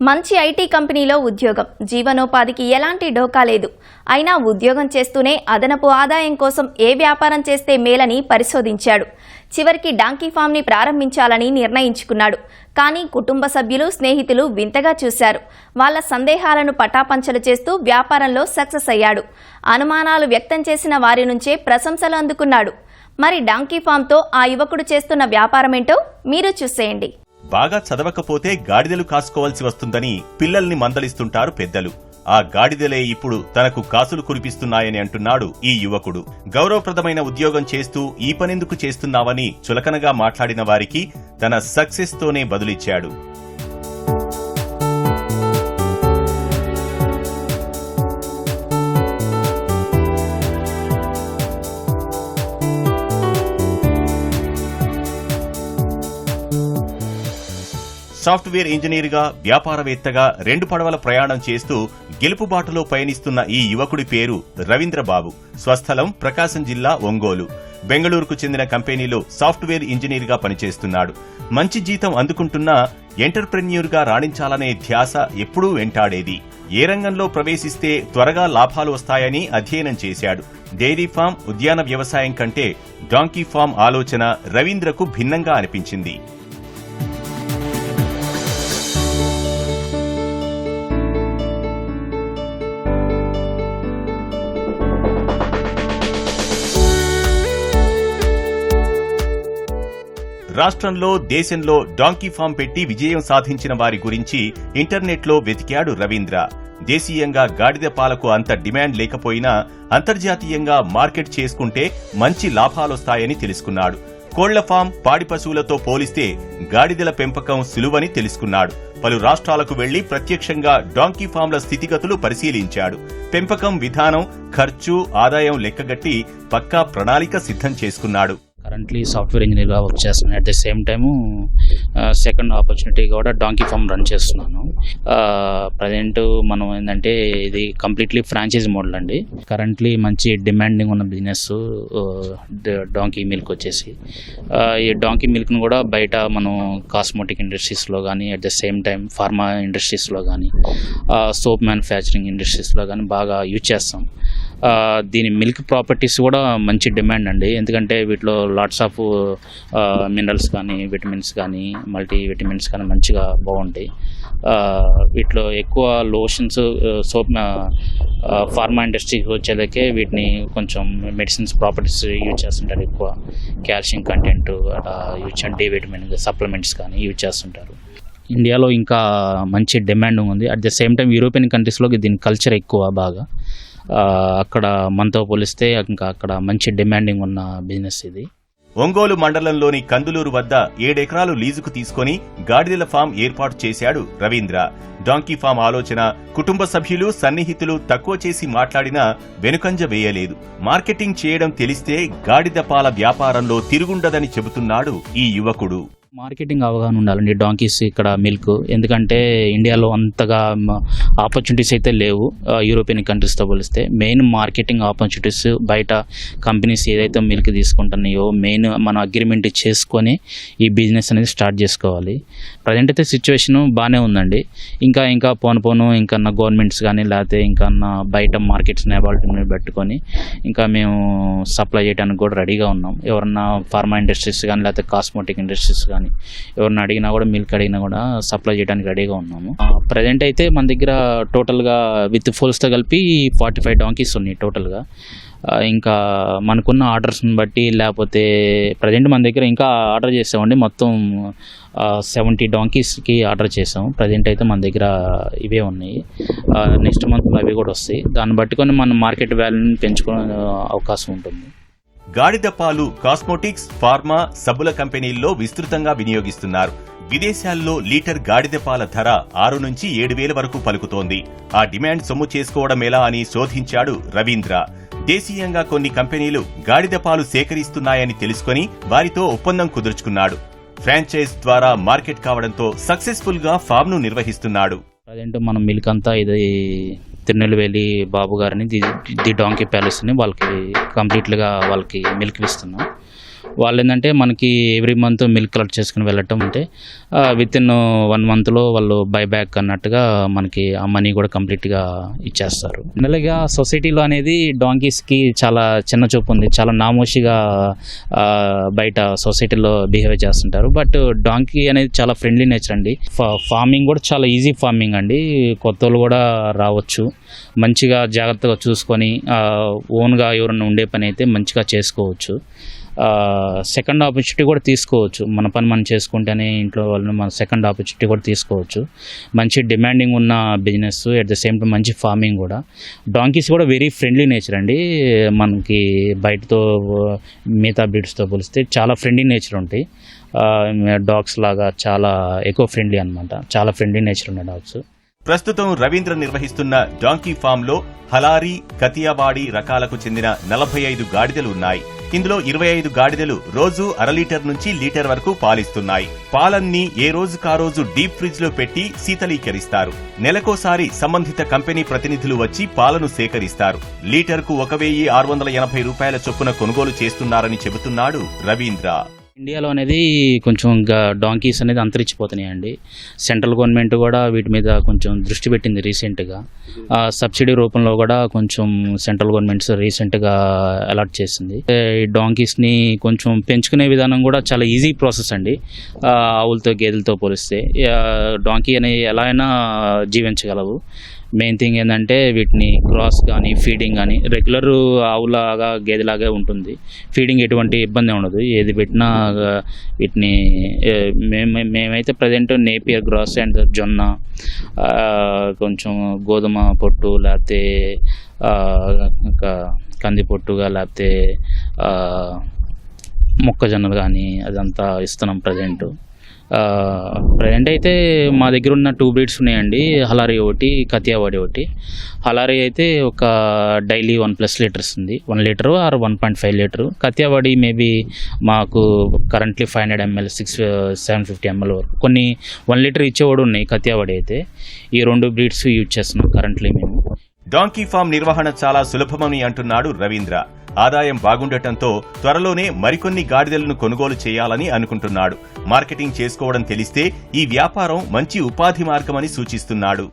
మంచి ఐటీ కంపెనీలో ఉద్యోగం. జీవనోపాధికి ఎలాంటి డోకా లేదు. అయినా ఉద్యోగం చేస్తూనే అదనపు ఆదాయం కోసం ఏ వ్యాపారం చేస్తే మేలని పరిశోధించాడు. చివరికి డాంకీ ఫామ్ని ప్రారంభించాలని నిర్ణయించుకున్నాడు. కానీ కుటుంబ సభ్యులు స్నేహితులు వింతగా చూశారు. వాళ్ళ సందేహాలను పటాపంచలు చేస్తూ వ్యాపారంలో సక్సెస్ అయ్యాడు. అనుమానాలు వ్యక్తం చేసిన వారి నుంచే ప్రశంసలు అందుకున్నాడు. మరి డాంకీ ఫామ్తో ఆ యువకుడు చేస్తున్న వ్యాపారమేంటో మీరు చూసేయండి. బాగా చదవకపోతే గాడిదలు కాసుకోవాల్సి వస్తుందని పిల్లల్ని మందలిస్తుంటారు పెద్దలు. ఆ గాడిదలే ఇప్పుడు తనకు కాసులు కురిపిస్తున్నాయని అంటున్నాడు ఈ యువకుడు. గౌరవప్రదమైన ఉద్యోగం చేస్తూ ఈ పనెందుకు చేస్తున్నావని చులకనగా మాట్లాడిన వారికి తన సక్సెస్ తోనే బదులిచ్చాడు. సాఫ్ట్వేర్ ఇంజనీర్గా వ్యాపారవేత్తగా రెండు పడవల ప్రయాణం చేస్తూ గెలుపు బాటలో పయనిస్తున్న ఈ యువకుడి పేరు రవీంద్రబాబు. స్వస్థలం ప్రకాశం జిల్లా ఒంగోలు. బెంగళూరుకు చెందిన కంపెనీలో సాఫ్ట్వేర్ ఇంజనీర్గా పనిచేస్తున్నాడు. మంచి జీతం అందుకుంటున్నా ఎంటర్ప్రెన్యూర్గా రాణించాలనే ధ్యాస ఎప్పుడూ వెంటాడేది. ఏ రంగంలో ప్రవేశిస్తే త్వరగా లాభాలు వస్తాయని అధ్యయనం చేశాడు. డైరీ ఫామ్ ఉద్యాన వ్యవసాయం కంటే డాంకీ ఫామ్ ఆలోచన రవీంద్రకు భిన్నంగా అనిపించింది. రాష్ట్రంలో దేశంలో డాంకీ ఫామ్ పెట్టి విజయం సాధించిన వారి గురించి ఇంటర్నెట్లో వెతికాడు రవీంద్ర. దేశీయంగా గాడిద పాలకు అంత డిమాండ్ లేకపోయినా అంతర్జాతీయంగా మార్కెట్ చేసుకుంటే మంచి లాభాలొస్తాయని తెలుసుకున్నాడు. కోళ్ళ ఫామ్ పాడి పశువులతో పోలిస్తే గాడిదల పెంపకం సులువని తెలుసుకున్నాడు. పలు రాష్ట్రాలకు వెళ్ళి ప్రత్యక్షంగా డాంకీ ఫామ్ల స్థితిగతులు పరిశీలించాడు. పెంపకం విధానం ఖర్చు ఆదాయం లెక్కగట్టి పక్కా ప్రణాళిక సిద్ధం చేసుకున్నాడు. కరెంట్లీ సాఫ్ట్వేర్ ఇంజనీర్గా వర్క్ చేస్తున్నాను. At the same time second opportunity కూడా డాంకీ ఫామ్ రన్ చేస్తున్నాను. ప్రజెంట్ మనం ఏంటంటే ఇది కంప్లీట్లీ ఫ్రాంచైజ్ మోడల్ అండి. కరెంట్లీ మంచి డిమాండింగ్ ఉన్న బిజినెస్ డాంకీ మిల్క్ వచ్చేసి. ఈ డాంకీ మిల్క్ను కూడా బయట మనం కాస్మెటిక్ ఇండస్ట్రీస్లో కానీ at the same time pharma ఇండస్ట్రీస్లో కానీ సోప్ మ్యానుఫ్యాక్చరింగ్ ఇండస్ట్రీస్లో కానీ బాగా యూజ్ చేస్తాం. దీని మిల్క్ ప్రాపర్టీస్ కూడా మంచి డిమాండ్ అండి. ఎందుకంటే వీటిలో లాట్స్ ఆఫ్ మినరల్స్ కానీ విటమిన్స్ కానీ మల్టీ విటమిన్స్ కానీ మంచిగా బాగుంటాయి. వీటిలో ఎక్కువ లోషన్స్ సోప్ ఫార్మా ఇండస్ట్రీకి వచ్చేదకే వీటిని కొంచెం మెడిసిన్స్ ప్రాపర్టీస్ యూజ్ చేస్తుంటారు ఎక్కువ. కాల్షియం కంటెంట్ అలా యూజ్ డి విటమిన్ సప్లిమెంట్స్ కానీ యూజ్ చేస్తుంటారు. ఇండియాలో ఇంకా మంచి డిమాండ్ ఉంది. At the same time European కంట్రీస్లో దీని కల్చర్ ఎక్కువ బాగా. అక్కడ మనతో పోలిస్తే ఇంకా అక్కడ మంచి డిమాండింగ్ ఉన్న బిజినెస్ ఇది. ఒంగోలు మండలంలోని కందులూరు వద్ద ఏడెకరాలు లీజుకు తీసుకొని గాడిదల ఫామ్ ఏర్పాటు చేశాడు రవీంద్ర. డాంకీ ఫామ్ ఆలోచన కుటుంబ సభ్యులు సన్నిహితులు తక్కువ చేసి మాట్లాడినా వెనుకంజ వేయలేదు. మార్కెటింగ్ చేయడం తెలిస్తే గాడిద పాల వ్యాపారంలో తిరుగుండదని చెబుతున్నాడు ఈ యువకుడు. మార్కెటింగ్ అవగాహన ఉండాలండి డాంకీస్ ఇక్కడ మిల్క్ ఎందుకంటే ఇండియాలో అంతగా ఆపర్చునిటీస్ అయితే లేవు యూరోపియన్ కంట్రీస్తో పోలిస్తే. మెయిన్ మార్కెటింగ్ ఆపర్చునిటీస్ బయట కంపెనీస్ ఏదైతే మిల్క్ తీసుకుంటున్నాయో మెయిన్ మన అగ్రిమెంట్ చేసుకొని ఈ బిజినెస్ అనేది స్టార్ట్ చేసుకోవాలి. ప్రజెంట్ అయితే సిచ్యువేషన్ బాగానే ఉందండి. ఇంకా ఇంకా పోను పోను ఇంకా గవర్నమెంట్స్ కానీ లేకపోతే ఇంకా బయట మార్కెట్స్ అవైలబిలిటీ పెట్టుకొని ఇంకా మేము సప్లై చేయడానికి కూడా రెడీగా ఉన్నాం. ఎవరన్నా ఫార్మా ఇండస్ట్రీస్ కానీ లేకపోతే కాస్మెటిక్ ఇండస్ట్రీస్ కానీ ఎవరిని అడిగినా కూడా మిల్క్ అడిగినా కూడా సప్లై చేయడానికి రెడీగా ఉన్నాము. ప్రజెంట్ అయితే మన దగ్గర టోటల్గా విత్ ఫోల్స్తో కలిపి ఫార్టీ ఫైవ్ డాంకీస్ ఉన్నాయి టోటల్గా ఇంకా మనకున్న ఆర్డర్స్ని బట్టి లేకపోతే ప్రజెంట్ మన దగ్గర ఇంకా ఆర్డర్ చేసామండి మొత్తం సెవెంటీ డాంకీస్కి ఆర్డర్ చేసాం ప్రజెంట్ అయితే మన దగ్గర ఇవే ఉన్నాయి. నెక్స్ట్ మంత్లో అవి కూడా వస్తాయి. దాన్ని బట్టుకొని మనం మార్కెట్ వాల్యూని పెంచుకునే అవకాశం ఉంటుంది. గాడిద పాలు కాస్మోటిక్స్ ఫార్మా సబ్బుల కంపెనీల్లో విస్తృతంగా వినియోగిస్తున్నారు. విదేశాల్లో లీటర్ గాడిద పాల ధర ఆరు నుంచి ఏడు వేల వరకు పలుకుతోంది. ఆ డిమాండ్ సొమ్ము చేసుకోవడం ఎలా అని శోధించాడు రవీంద్ర. దేశీయంగా కొన్ని కంపెనీలు గాడిద పాలు సేకరిస్తున్నాయని తెలుసుకుని వారితో ఒప్పందం కుదుర్చుకున్నాడు. ఫ్రాంచైజ్ ద్వారా మార్కెట్ కావడంతో సక్సెస్ఫుల్గా ఫామ్ను నిర్వహిస్తున్నాడు. ప్రజెంట్ మనం మిల్క్ అంతా ఇది తిరునెల్వేలి బాబు గారిని ది ది డాంకీ ప్యాలెస్ని వాళ్ళకి కంప్లీట్గా వాళ్ళకి మిల్క్ ఇస్తున్నాం వాళ్ళు ఏంటంటే మనకి ఎవ్రీ మంత్ మిల్క్ కలెక్ట్ చేసుకుని వెళ్ళటం అంటే విత్ ఇన్ వన్ మంత్లో వాళ్ళు బై బ్యాక్ అన్నట్టుగా మనకి ఆ మనీ కూడా కంప్లీట్గా ఇచ్చేస్తారు. జనరల్గా సొసైటీలో అనేది డాంకీస్కి చాలా చిన్న చూపు ఉంది. చాలా నామోషిగా బయట సొసైటీలో బిహేవ్ చేస్తుంటారు. బట్ డాంకీ అనేది చాలా ఫ్రెండ్లీ నేచర్ అండి. ఫా- ఫార్మింగ్ కూడా చాలా ఈజీ ఫార్మింగ్ అండి. కొత్త వాళ్ళు కూడా రావచ్చు. మంచిగా జాగ్రత్తగా చూసుకొని ఓన్గా ఎవరైనా ఉండే పని అయితే మంచిగా చేసుకోవచ్చు. సెకండ్ ఆపర్చునిటీ కూడా తీసుకోవచ్చు. మన పని మనం చేసుకుంటేనే ఇంట్లో వాళ్ళని మన సెకండ్ ఆపర్చునిటీ కూడా తీసుకోవచ్చు. మంచి డిమాండింగ్ ఉన్న business at the same time మంచి ఫార్మింగ్ కూడా. డాంకీస్ కూడా వెరీ ఫ్రెండ్లీ నేచర్ అండి. మనకి బయటతో మిగతా బ్రీడ్స్తో పోలిస్తే చాలా ఫ్రెండ్లీ నేచర్ ఉంటాయి. డాగ్స్ లాగా చాలా ఎక్కువ ఫ్రెండ్లీ అనమాట చాలా ఫ్రెండ్లీ నేచర్ ఉన్న డాగ్స్ ప్రస్తుతం రవీంద్ర నిర్వహిస్తున్న డాంకీ ఫామ్లో హలారీ కతియావాడి రకాలకు చెందిన నలభై ఐదు గాడిదలు ఉన్నాయి. ఇందులో ఇరవై ఐదు గాడిదలు రోజు అర లీటర్ నుంచి లీటర్ వరకు పాలిస్తున్నాయి. పాలన్నీ ఏ రోజు రోజు డీప్ ఫ్రిడ్జ్లో పెట్టి శీతలీకరిస్తారు. నెలకోసారి సంబంధిత కంపెనీ ప్రతినిధులు వచ్చి పాలను సేకరిస్తారు. లీటర్కు ఒక వెయ్యి ఆరు వందల ఎనభై రూపాయల చొప్పున కొనుగోలు చేస్తున్నారని చెబుతున్నాడు రవీంద్ర. ఇండియాలో అనేది కొంచెం డాంకీస్ అనేది అంతరించిపోతున్నాయండి. సెంట్రల్ గవర్నమెంట్ కూడా వీటి మీద కొంచెం దృష్టి పెట్టింది రీసెంట్గా సబ్సిడీ రూపంలో కూడా కొంచెం సెంట్రల్ గవర్నమెంట్స్ రీసెంట్గా అలాట్ చేసింది. ఈ డాంకీస్ని కొంచెం పెంచుకునే విధానం కూడా చాలా ఈజీ ప్రాసెస్ అండి. ఆవులతో గేదెలతో పోలిస్తే. డాంకీ అనేవి ఎలా అయినా జీవించగలవు. మెయిన్ థింగ్ ఏంటంటే వీటిని క్రాస్ కానీ ఫీడింగ్ కానీ రెగ్యులర్ ఆవులాగా గేదెలాగా ఉంటుంది. ఫీడింగ్ ఎటువంటి ఇబ్బంది ఉండదు. ఏది పెట్టినా వీటిని మేము మేమైతే ప్రజెంట్ నేపియర్ గ్రాస్ అండ్ జొన్న కొంచెం గోధుమ పొట్టు లేకపోతే కంది పొట్టుగా లేకపోతే మొక్కజొన్నలు కానీ అదంతా ఇస్తున్నాం ప్రజెంటు ప్రజెంట్ అయితే మా దగ్గర ఉన్న టూ బ్రీడ్స్ ఉన్నాయండి. హలారీ ఒకటి కతియావాడి ఒకటి. హలారీ అయితే ఒక డైలీ వన్ ప్లస్ లీటర్స్ ఉంది. One litre or one point five litre. Kathiyawadi maybe మాకు currently five hundred ML six seven fifty ML వరకు. కొన్ని వన్ లీటర్ ఇచ్చేవాడు ఉన్నాయి కతియావాడి అయితే. ఈ రెండు బ్రీడ్స్ యూజ్ చేస్తున్నాం కరెంట్లీ మేము. డాంకీ ఫామ్ నిర్వహణ చాలా సులభమని అంటున్నాడు రవీంద్ర. ఆదాయం బాగుండటంతో త్వరలోనే మరికొన్ని గాడిదలను కొనుగోలు చేయాలని అనుకుంటున్నాడు. మార్కెటింగ్ చేసుకోవడం తెలిస్తే ఈ వ్యాపారం మంచి ఉపాధి మార్గమని సూచిస్తున్నాడు.